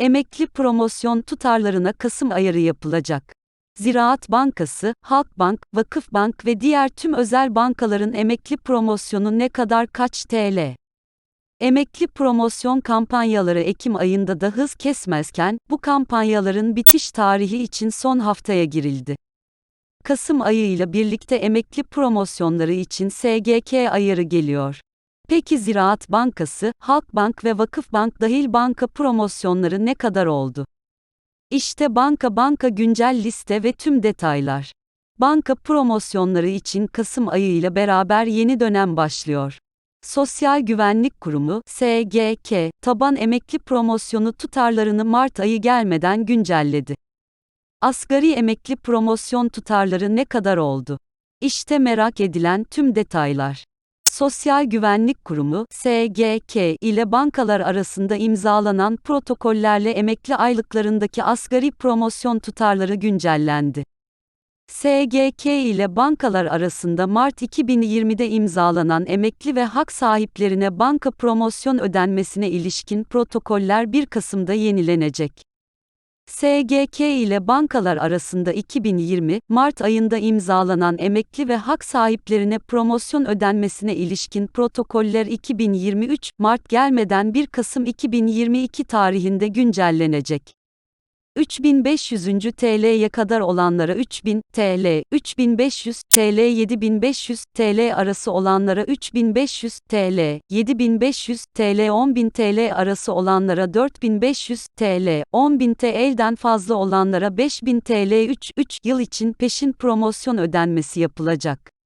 Emekli promosyon tutarlarına Kasım ayarı yapılacak. Ziraat Bankası, Halkbank, Vakıfbank ve diğer tüm özel bankaların emekli promosyonu ne kadar kaç TL? Emekli promosyon kampanyaları Ekim ayında da hız kesmezken, bu kampanyaların bitiş tarihi için son haftaya girildi. Kasım ayıyla birlikte emekli promosyonları için SGK ayarı geliyor. Peki Ziraat Bankası, Halkbank ve Vakıfbank dahil banka promosyonları ne kadar oldu? İşte banka banka güncel liste ve tüm detaylar. Banka promosyonları için Kasım ayı ile beraber yeni dönem başlıyor. Sosyal Güvenlik Kurumu SGK taban emekli promosyonu tutarlarını Mart ayı gelmeden güncelledi. Asgari emekli promosyon tutarları ne kadar oldu? İşte merak edilen tüm detaylar. Sosyal Güvenlik Kurumu SGK ile bankalar arasında imzalanan protokollerle emekli aylıklarındaki asgari promosyon tutarları güncellendi. SGK ile bankalar arasında Mart 2020'de imzalanan emekli ve hak sahiplerine banka promosyon ödenmesine ilişkin protokoller 1 Kasım'da yenilenecek. SGK ile bankalar arasında 2020 Mart ayında imzalanan emekli ve hak sahiplerine promosyon ödenmesine ilişkin protokoller 2023 Mart gelmeden 1 Kasım 2022 tarihinde güncellenecek. 3500. TL'ye kadar olanlara 3000 TL, 3500 TL 7500 TL arası olanlara 3500 TL, 7500 TL 10000 TL arası olanlara 4500 TL, 10000 TL'den fazla olanlara 5000 TL 3 3 yıl için peşin promosyon ödenmesi yapılacak.